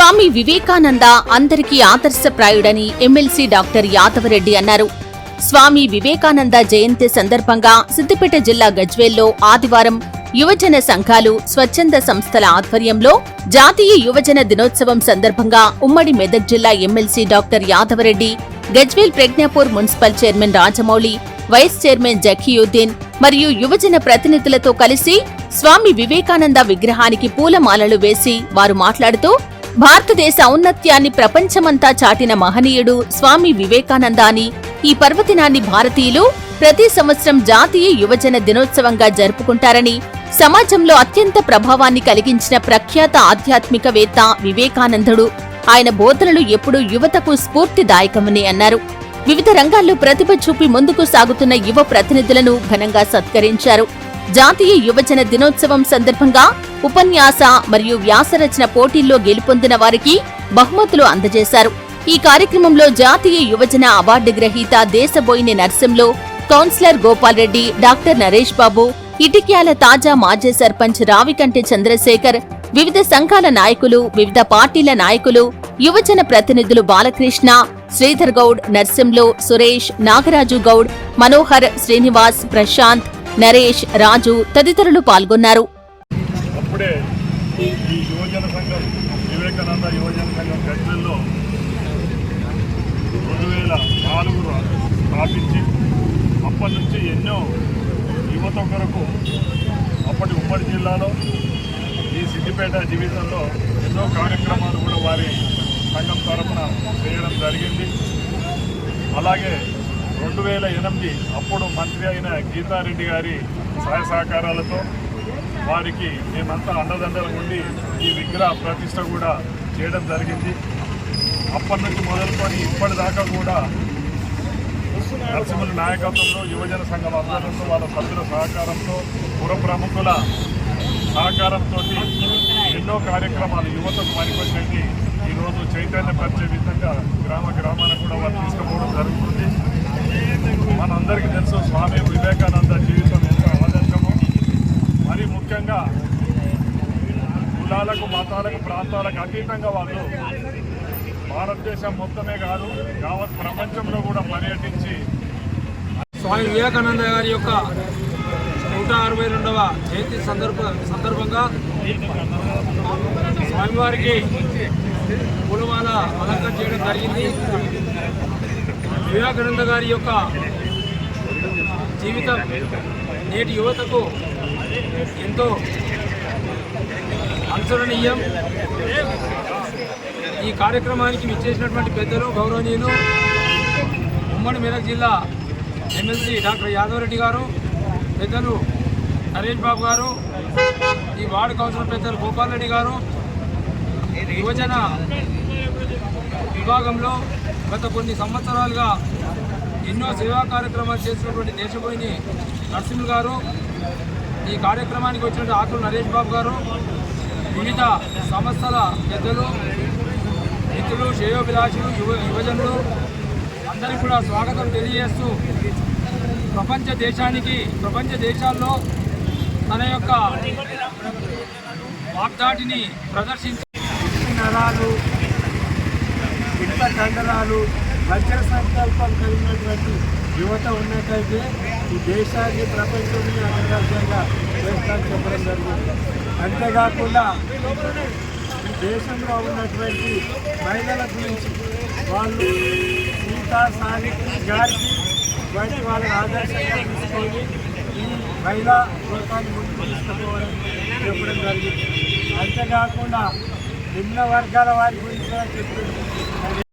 స్వామి వివేకానంద అందరికీ ఆదర్శప్రాయుడని MLC doctor Yadava Reddy అన్నారు. స్వామి వివేకానంద జయంతి సందర్భంగా సిద్దిపేట జిల్లా గజ్వేల్లో ఆదివారం యువజన సంఘాలు స్వచ్ఛంద సంస్థల ఆధ్వర్యంలో జాతీయ యువజన దినోత్సవం సందర్భంగా ఉమ్మడి మెదక్ జిల్లా MLC doctor Yadava Reddy Gajwel Pragnapur municipal chairman Rajamouli vice chairman Zakiuddin మరియు యువజన ప్రతినిధులతో కలిసి స్వామి వివేకానంద విగ్రహానికి పూలమాలలు వేసి వారు మాట్లాడుతూ భారతదేశ ఔన్నత్యాన్ని ప్రపంచమంతా చాటిన మహనీయుడు స్వామి వివేకానంద అని ఈ పర్వదినాన్ని భారతీయులు ప్రతి సంవత్సరం జాతీయ యువజన దినోత్సవంగా జరుపుకుంటారని సమాజంలో అత్యంత ప్రభావాన్ని కలిగించిన ప్రఖ్యాత ఆధ్యాత్మికవేత్త వివేకానందుడు. ఆయన బోధనలు ఎప్పుడూ యువతకు స్ఫూర్తిదాయకమని అన్నారు. వివిధ రంగాల్లో ప్రతిభ చూపి ముందుకు సాగుతున్న యువ ప్రతినిధులను ఘనంగా సత్కరించారు. జాతీయ యువజన దినోత్సవం సందర్భంగా ఉపన్యాస మరియు వ్యాసరచన పోటీల్లో గెలుపొందిన వారికి బహుమతులు అందజేశారు. ఈ కార్యక్రమంలో జాతీయ యువజన అవార్డు గ్రహీత దేశబోయిని నర్సింలో కౌన్సిలర్ గోపాల్రెడ్డి డాక్టర్ నరేష్ బాబు ఇటిక్యాల తాజా మాజీ సర్పంచ్ రావికంటి చంద్రశేఖర్ వివిధ సంఘాల నాయకులు వివిధ పార్టీల నాయకులు యువజన ప్రతినిధులు బాలకృష్ణ శ్రీధర్ గౌడ్ నర్సింలో సురేష్ నాగరాజు గౌడ్ మనోహర్ శ్రీనివాస్ ప్రశాంత్ నరేష్ రాజు తదితరులు పాల్గొన్నారు. అప్పుడే ఈ యువజన సంఘం వివేకానంద యువజన సంఘం గజ్వెల్లో రెండు వేల నాలుగులో స్థాపించి అప్పటి నుంచి ఎన్నో యువత కొరకు అప్పటి ఉమ్మడి జిల్లాలో ఈ సిద్దిపేట డివిజన్లో ఎన్నో కార్యక్రమాలు కూడా వారి సంఘం తరఫున చేయడం జరిగింది. అలాగే రెండు వేల ఎనిమిది అప్పుడు మంత్రి అయిన గీతారెడ్డి గారి సహాయ సహకారాలతో వారికి మేమంతా అండదండలు ఉండి ఈ విగ్రహ ప్రతిష్ట కూడా చేయడం జరిగింది. అప్పటి నుంచి మొదలుకొని ఇప్పటిదాకా కూడా నరసింహుల నాయకత్వంలో యువజన సంఘం ఆధ్వర్యంతో వాళ్ళ సభ్యుల సహకారంతో పుర ప్రముఖుల సహకారంతో ఎన్నో కార్యక్రమాలు యువతకు పనికొచ్చేటి ఈరోజు చైతన్యపరిచే విధంగా గ్రామ గ్రామాన కూడా వారు తీసుకుపోవడం జరుగుతుంది. మనందరికీ తెలుసు స్వామి వివేకానంద జీవితం ఎంత ఆదర్శమో మరి ముఖ్యంగా కులాలకు మతాలకు ప్రాంతాలకు అతీతంగా వాళ్ళు భారతదేశం మొత్తమే కాదు యావత్ ప్రపంచంలో కూడా పర్యటించి స్వామి వివేకానంద గారి యొక్క నూట అరవై రెండవ జయంతి సందర్భ సందర్భంగా స్వామివారికి పూలమాల అలంకరణ చేయడం జరిగింది. వివేకానంద గారి యొక్క జీవితం నేటి యువతకు ఎంతో అనుసరణీయం. ఈ కార్యక్రమానికి విచ్చేసినటువంటి పెద్దలు గౌరవనీయులు ఉమ్మడి మెదక్ జిల్లా ఎమ్మెల్సీ డాక్టర్ యాదవరెడ్డి గారు పెద్దలు నరేష్ బాబు గారు ఈ వార్డు కౌన్సిలర్ పెద్దలు గోపాల్ రెడ్డి గారు యువజన విభాగంలో గత కొన్ని సంవత్సరాలుగా ఎన్నో సేవా కార్యక్రమాలు చేసినటువంటి దేశపోయిని నరసింహులు గారు ఈ కార్యక్రమానికి వచ్చినటువంటి ఆకులు నరేష్ బాబు గారు వివిధ సంస్థల పెద్దలు మిత్రులు శ్రేయోభిలాషులు యువ యువజనులు అందరికీ కూడా స్వాగతం తెలియజేస్తూ ప్రపంచ దేశానికి ప్రపంచ దేశాల్లో తన యొక్క వాగ్దాటిని ప్రదర్శించి నరాలు ఇనుప కండరాలు వజ్ర సంకల్పం కలిగినటువంటి యువత ఉన్నట్టయితే ఈ దేశాన్ని ప్రపంచంలో అంతర్జాతీయంగా చేస్తాను చెప్పడం జరిగింది. అంతేకాకుండా ఈ దేశంలో ఉన్నటువంటి మహిళల గురించి వాళ్ళు సీతా సావిత్రి గారికి వంటి వాళ్ళని ఆదర్శంగా తీసుకొని ఈ మహిళా లోకాన్ని ముందుకు తీసుకుపోవాలని చెప్పడం జరిగింది. అంతేకాకుండా నిమ్న వర్గాల వారి గురించి కూడా చెప్పారు